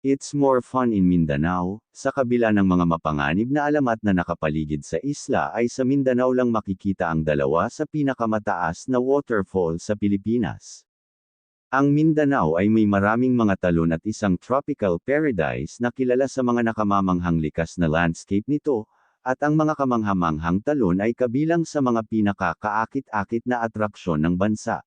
It's more fun in Mindanao, sa kabila ng mga mapanganib na alamat na nakapaligid sa isla ay sa Mindanao lang makikita ang dalawa sa pinakamataas na waterfall sa Pilipinas. Ang Mindanao ay may maraming mga talon at isang tropical paradise na kilala sa mga nakamamanghang likas na landscape nito, at ang mga kamanghamanghang talon ay kabilang sa mga pinakakaakit-akit na atraksyon ng bansa.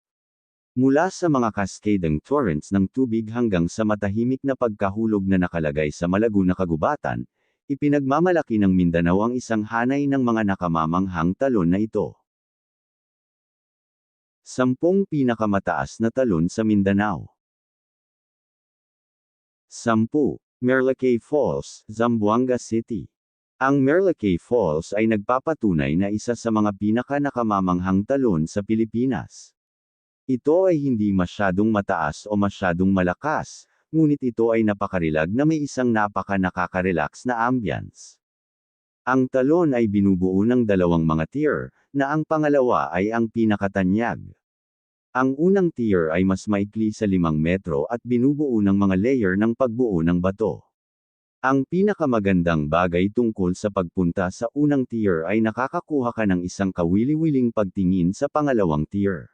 Mula sa mga cascading torrents ng tubig hanggang sa matahimik na pagkahulog na nakalagay sa malago na kagubatan, ipinagmamalaki ng Mindanao ang isang hanay ng mga nakamamanghang talon na ito. Sampung pinakamataas na talon sa Mindanao. Sampu, Merlakay Falls, Zamboanga City. Ang Merlakay Falls ay nagpapatunay na isa sa mga pinaka-nakamamanghang talon sa Pilipinas. Ito ay hindi masyadong mataas o masyadong malakas, ngunit ito ay napakarilag na may isang napaka nakaka-relax na ambience. Ang talon ay binubuo ng dalawang mga tier, na ang pangalawa ay ang pinakatanyag. Ang unang tier ay mas maikli sa 5 metro at binubuo ng mga layer ng pagbuo ng bato. Ang pinakamagandang bagay tungkol sa pagpunta sa unang tier ay nakakakuha ka ng isang kawili-wiling pagtingin sa pangalawang tier.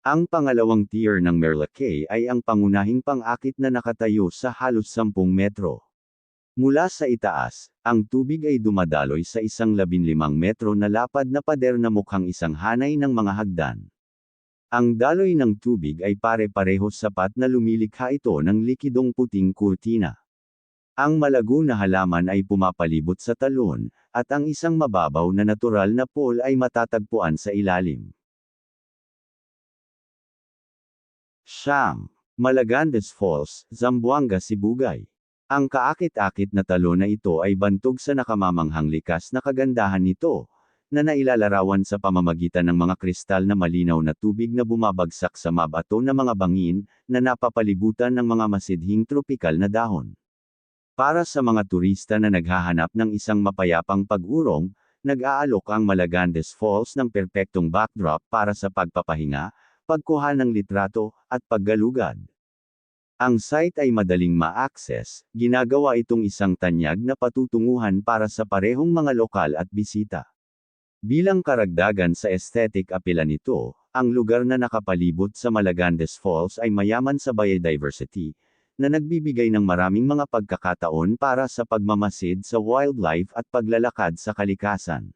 Ang pangalawang tier ng Merlakay ay ang pangunahing pang-akit na nakatayo sa halos 10 metro. Mula sa itaas, ang tubig ay dumadaloy sa isang 15 metro na lapad na pader na mukhang isang hanay ng mga hagdan. Ang daloy ng tubig ay pare-pareho sapat na lumilikha ito ng likidong puting kurtina. Ang malago na halaman ay pumapalibot sa talon, at ang isang mababaw na natural na pool ay matatagpuan sa ilalim. Siyam. Malagandes Falls, Zamboanga Sibugay. Ang kaakit-akit na talo na ito ay bantog sa nakamamanghang likas na kagandahan nito, na nailalarawan sa pamamagitan ng mga kristal na malinaw na tubig na bumabagsak sa mabato na mga bangin, na napapalibutan ng mga masidhing tropikal na dahon. Para sa mga turista na naghahanap ng isang mapayapang pag-urong, nag-aalok ang Malagandes Falls ng perpektong backdrop para sa pagpapahinga, pagkuha ng litrato, at paggalugad. Ang site ay madaling ma-access, ginagawa itong isang tanyag na patutunguhan para sa parehong mga lokal at bisita. Bilang karagdagan sa aesthetic apela nito, ang lugar na nakapalibot sa Malagandes Falls ay mayaman sa biodiversity, na nagbibigay ng maraming mga pagkakataon para sa pagmamasid sa wildlife at paglalakad sa kalikasan.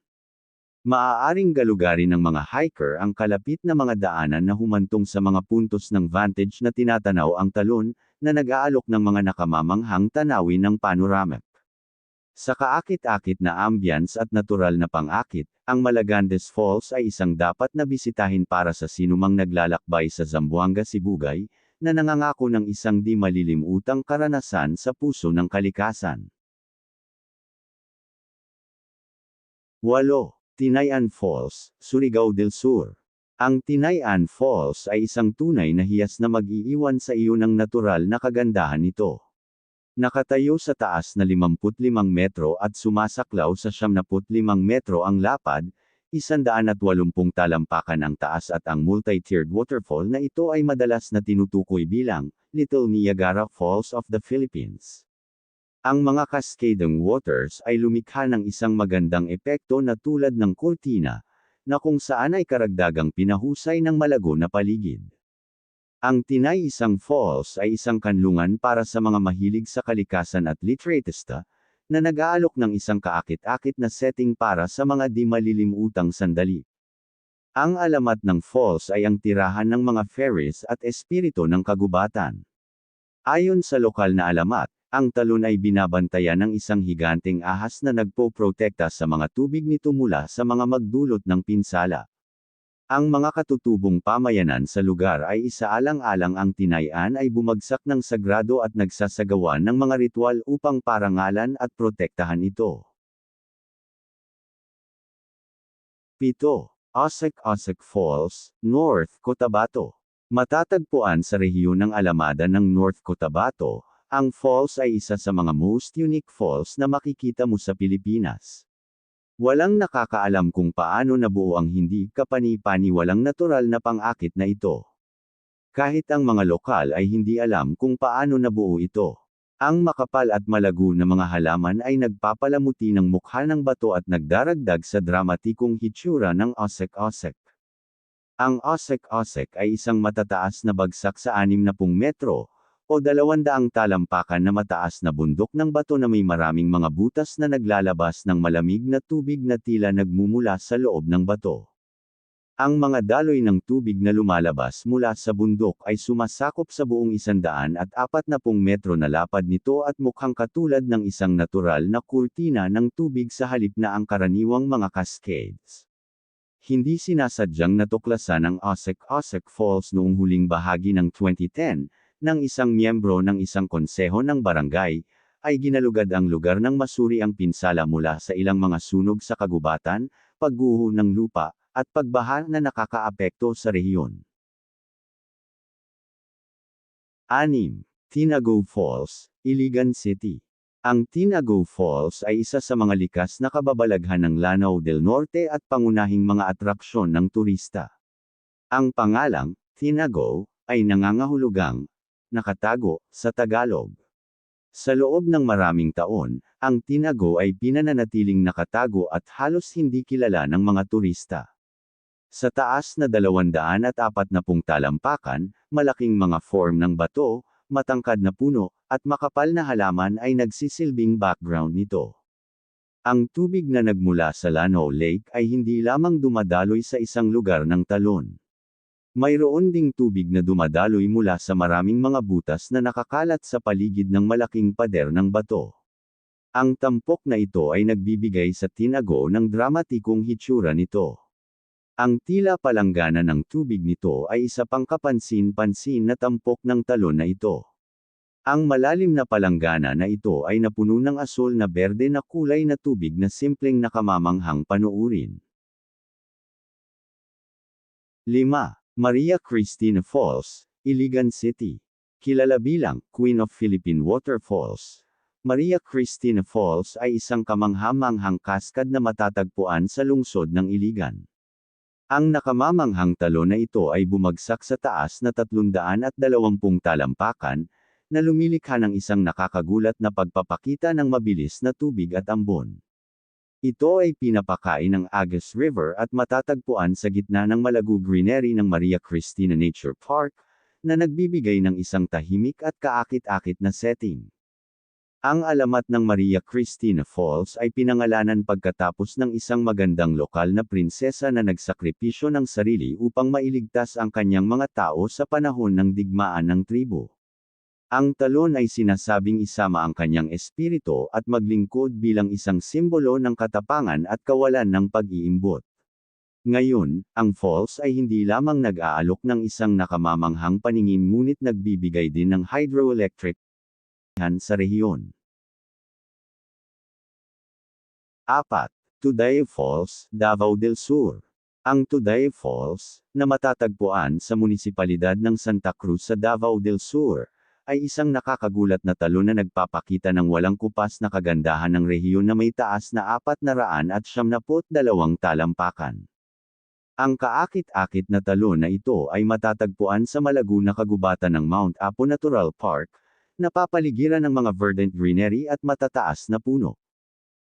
Maaaring galugarin ng mga hiker ang kalapit na mga daanan na humantong sa mga puntos ng vantage na tinatanaw ang talon, na nag-aalok ng mga nakamamanghang tanawin ng panoramic. Sa kaakit-akit na ambience at natural na pang-akit, ang Malagandes Falls ay isang dapat na bisitahin para sa sinumang naglalakbay sa Zamboanga Sibugay, na nangangako ng isang di malilimutang karanasan sa puso ng kalikasan. 8. Tinayan Falls, Surigao del Sur. Ang Tinayan Falls ay isang tunay na hiyas na mag-iiwan sa iyo ng natural na kagandahan nito. Nakatayo sa taas na 55 metro at sumasaklaw sa 75 metro ang lapad, 180 talampakan ang taas at ang multi-tiered waterfall na ito ay madalas na tinutukoy bilang Little Niagara Falls of the Philippines. Ang mga cascading waters ay lumikha ng isang magandang epekto na tulad ng kurtina, na kung saan ay karagdagang pinahusay ng malago na paligid. Ang Tinay Isang Falls ay isang kanlungan para sa mga mahilig sa kalikasan at literatista, na nag-aalok ng isang kaakit-akit na setting para sa mga di malilimutang sandali. Ang alamat ng falls ay ang tirahan ng mga fairies at espiritu ng kagubatan. Ayon sa lokal na alamat, ang talon ay binabantayan ng isang higanteng ahas na nagpo-protekta sa mga tubig nito mula sa mga magdulot ng pinsala. Ang mga katutubong pamayanan sa lugar ay isaalang-alang ang tinayan ay bumagsak ng sagrado at nagsasagawa ng mga ritual upang parangalan at protektahan ito. 7. Osek-Osek Falls, North Cotabato. Matatagpuan sa rehiyon ng Alamada ng North Cotabato, ang falls ay isa sa mga most unique falls na makikita mo sa Pilipinas. Walang nakakaalam kung paano nabuo ang hindi kapani-paniwalang natural na pang-akit na ito. Kahit ang mga lokal ay hindi alam kung paano nabuo ito. Ang makapal at malago na mga halaman ay nagpapalamuti ng mukha ng bato at nagdaragdag sa dramatikong hitsura ng osek-osek. Ang osek-osek ay isang matataas na bagsak sa 60 metro, o 200 talampakan na mataas na bundok ng bato na may maraming mga butas na naglalabas ng malamig na tubig na tila nagmumula sa loob ng bato. Ang mga daloy ng tubig na lumalabas mula sa bundok ay sumasakop sa buong isandaan at apat na pung metro na lapad nito at mukhang katulad ng isang natural na kurtina ng tubig sa halip na ang karaniwang mga cascades. Hindi sinasadyang natuklasan ang Osek-Osek Falls noong huling bahagi ng 2010, ng isang miyembro ng isang konseho ng barangay, ay ginalugad ang lugar ng masuri ang pinsala mula sa ilang mga sunog sa kagubatan, pagguho ng lupa, at pagbaha na nakakaapekto sa rehiyon. 6. Tinago Falls, Iligan City. Ang Tinago Falls ay isa sa mga likas na kababalaghan ng Lanao del Norte at pangunahing mga atraksyon ng turista. Ang pangalang, Tinago, ay nangangahulugang, nakatago, sa Tagalog. Sa loob ng maraming taon, ang Tinago ay pinananatiling nakatago at halos hindi kilala ng mga turista. Sa taas na 240 talampakan, malaking mga form ng bato, matangkad na puno, at makapal na halaman ay nagsisilbing background nito. Ang tubig na nagmula sa Lano Lake ay hindi lamang dumadaloy sa isang lugar ng talon. Mayroon ding tubig na dumadaloy mula sa maraming mga butas na nakakalat sa paligid ng malaking pader ng bato. Ang tampok na ito ay nagbibigay sa tinago ng dramatikong hitsura nito. Ang tila palanggana ng tubig nito ay isa pang kapansin-pansin na tampok ng talon na ito. Ang malalim na palanggana na ito ay napuno ng asol na berde na kulay na tubig na simpleng nakamamanghang panuurin. 5. Maria Cristina Falls, Iligan City. Kilala bilang Queen of Philippine Waterfalls. Maria Cristina Falls ay isang kamanghamanghang kaskad na matatagpuan sa lungsod ng Iligan. Ang nakamamanghang talon na ito ay bumagsak sa taas na 320 talampakan, na lumilikha ng isang nakakagulat na pagpapakita ng mabilis na tubig at ambon. Ito ay pinapakain ng Agus River at matatagpuan sa gitna ng Malagu Greenery ng Maria Cristina Nature Park, na nagbibigay ng isang tahimik at kaakit-akit na setting. Ang alamat ng Maria Cristina Falls ay pinangalanan pagkatapos ng isang magandang lokal na prinsesa na nagsakripisyo ng sarili upang mailigtas ang kanyang mga tao sa panahon ng digmaan ng tribo. Ang talon ay sinasabing isama ang kanyang espiritu at maglingkod bilang isang simbolo ng katapangan at kawalan ng pag-iimbot. Ngayon, ang falls ay hindi lamang nag-aalok ng isang nakamamanghang paningin ngunit nagbibigay din ng hydroelectric sa rehiyon. 4. Tuday Falls, Davao del Sur. Ang Tuday Falls, na matatagpuan sa munisipalidad ng Santa Cruz sa Davao del Sur, ay isang nakakagulat na talo na nagpapakita ng walang kupas na kagandahan ng rehiyon na may taas na 400 at 72 talampakan. Ang kaakit-akit na talo na ito ay matatagpuan sa malago na kagubatan ng Mount Apo Natural Park, napapaligiran ng mga verdant greenery at matataas na puno.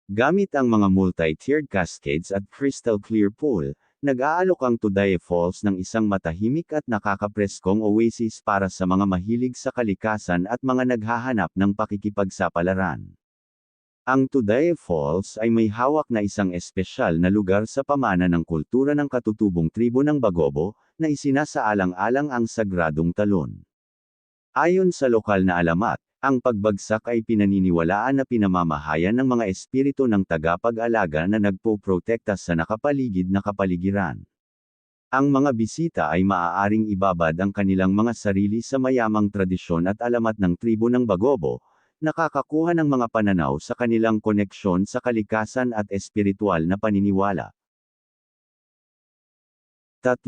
Gamit ang mga multi-tiered cascades at crystal clear pool, nag-aalok ang Tudaye Falls ng isang matahimik at nakakapreskong oasis para sa mga mahilig sa kalikasan at mga naghahanap ng pakikipagsapalaran. Ang Tudaye Falls ay may hawak na isang espesyal na lugar sa pamana ng kultura ng katutubong tribo ng Bagobo, na isinasaalang-alang ang sagradong talon. Ayon sa lokal na alamat, ang pagbagsak ay pinaniniwalaan na pinamamahayan ng mga espiritu ng tagapag-alaga na nagpoprotekta sa nakapaligid na kapaligiran. Ang mga bisita ay maaaring ibabad ang kanilang mga sarili sa mayamang tradisyon at alamat ng tribo ng Bagobo, nakakakuha ng mga pananaw sa kanilang koneksyon sa kalikasan at espiritual na paniniwala. 3.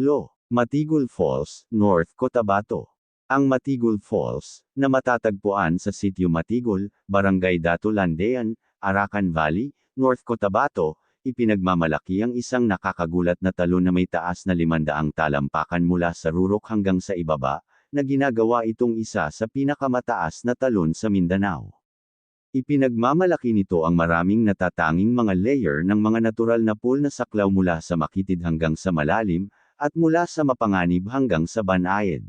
Matigul Falls, North Cotabato ang Matigul Falls, na matatagpuan sa sitio Matigul, Barangay Dato Landean, Arakan Valley, North Cotabato, ipinagmamalaki ang isang nakakagulat na talon na may taas na 500 talampakan mula sa rurok hanggang sa ibaba, na ginagawa itong isa sa pinakamataas na talon sa Mindanao. Ipinagmamalaki nito ang maraming natatanging mga layer ng mga natural na pool na saklaw mula sa makitid hanggang sa malalim, at mula sa mapanganib hanggang sa banayad.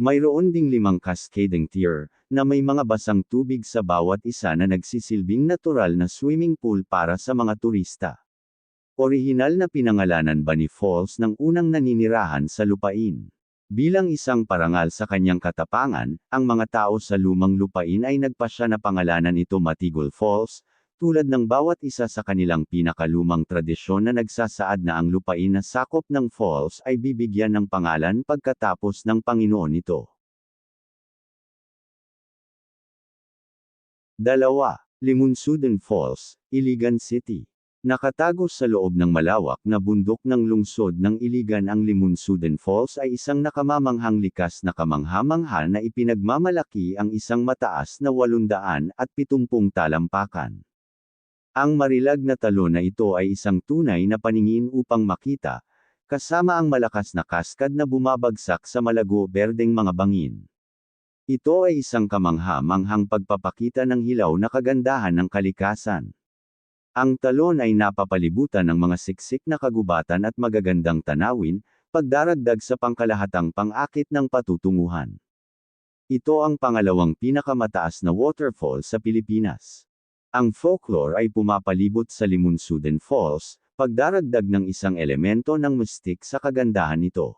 Mayroon ding limang cascading tier, na may mga basang tubig sa bawat isa na nagsisilbing natural na swimming pool para sa mga turista. Orihinal na pinangalanan ba ni Falls ng unang naninirahan sa lupain? Bilang isang parangal sa kanyang katapangan, ang mga tao sa lumang lupain ay nagpasya na pangalanan ito Matigol Falls, tulad ng bawat isa sa kanilang pinakalumang tradisyon na nagsasaad na ang lupain na sakop ng falls ay bibigyan ng pangalan pagkatapos ng Panginoon nito. Dalawa, Limunsudan Falls, Iligan City. Nakatago sa loob ng malawak na bundok ng lungsod ng Iligan ang Limunsudan Falls ay isang nakamamanghang likas na kamangha-mangha na ipinagmamalaki ang isang mataas na 870 talampakan. Ang marilag na talo na ito ay isang tunay na paningin upang makita, kasama ang malakas na kaskad na bumabagsak sa malago-berdeng mga bangin. Ito ay isang kamangha-manghang pagpapakita ng hilaw na kagandahan ng kalikasan. Ang talon ay napapalibutan ng mga siksik na kagubatan at magagandang tanawin, pagdaragdag sa pangkalahatang pang-akit ng patutunguhan. Ito ang pangalawang pinakamataas na waterfall sa Pilipinas. Ang folklore ay pumapalibot sa Limunsudan Falls, pagdaragdag ng isang elemento ng mystic sa kagandahan nito.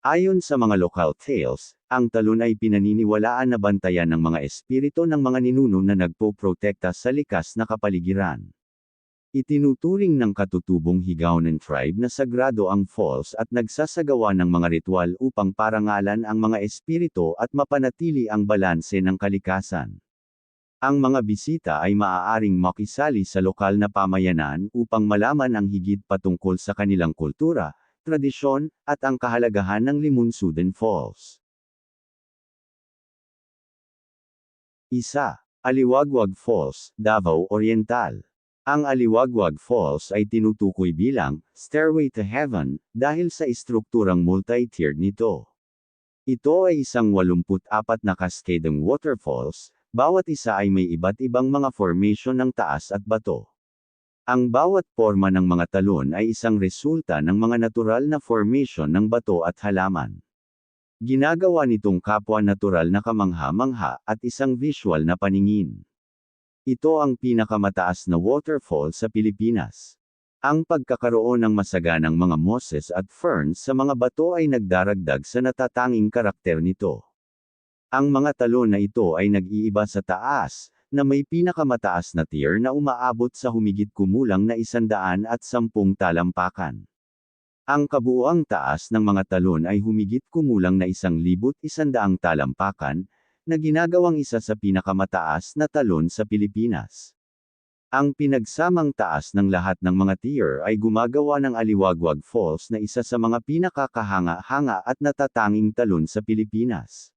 Ayon sa mga local tales, ang talon ay pinaniniwalaan na bantayan ng mga espiritu ng mga ninuno na nagpo-protekta sa likas na kapaligiran. Itinuturing ng katutubong Higaonan tribe na sagrado ang falls at nagsasagawa ng mga ritual upang parangalan ang mga espiritu at mapanatili ang balanse ng kalikasan. Ang mga bisita ay maaaring makisali sa lokal na pamayanan upang malaman ang higit patungkol sa kanilang kultura, tradisyon, at ang kahalagahan ng Limunsudan Falls. Isa. Aliwagwag Falls, Davao Oriental ang Aliwagwag Falls ay tinutukoy bilang Stairway to Heaven dahil sa istrukturang multi-tiered nito. Ito ay isang 84 na cascading waterfalls, bawat isa ay may iba't ibang mga formation ng taas at bato. Ang bawat forma ng mga talon ay isang resulta ng mga natural na formation ng bato at halaman. Ginagawa nitong kapwa natural na kamangha-mangha at isang visual na paningin. Ito ang pinakamataas na waterfall sa Pilipinas. Ang pagkakaroon ng masaganang mga mosses at ferns sa mga bato ay nagdaragdag sa natatanging karakter nito. Ang mga talon na ito ay nag-iiba sa taas, na may pinakamataas na tier na umaabot sa humigit kumulang na isandaan at sampung talampakan. Ang kabuuang taas ng mga talon ay humigit kumulang na isang libot isandaang talampakan, na ginagawang isa sa pinakamataas na talon sa Pilipinas. Ang pinagsamang taas ng lahat ng mga tier ay gumagawa ng Aliwagwag Falls na isa sa mga pinakakahanga-hanga at natatanging talon sa Pilipinas.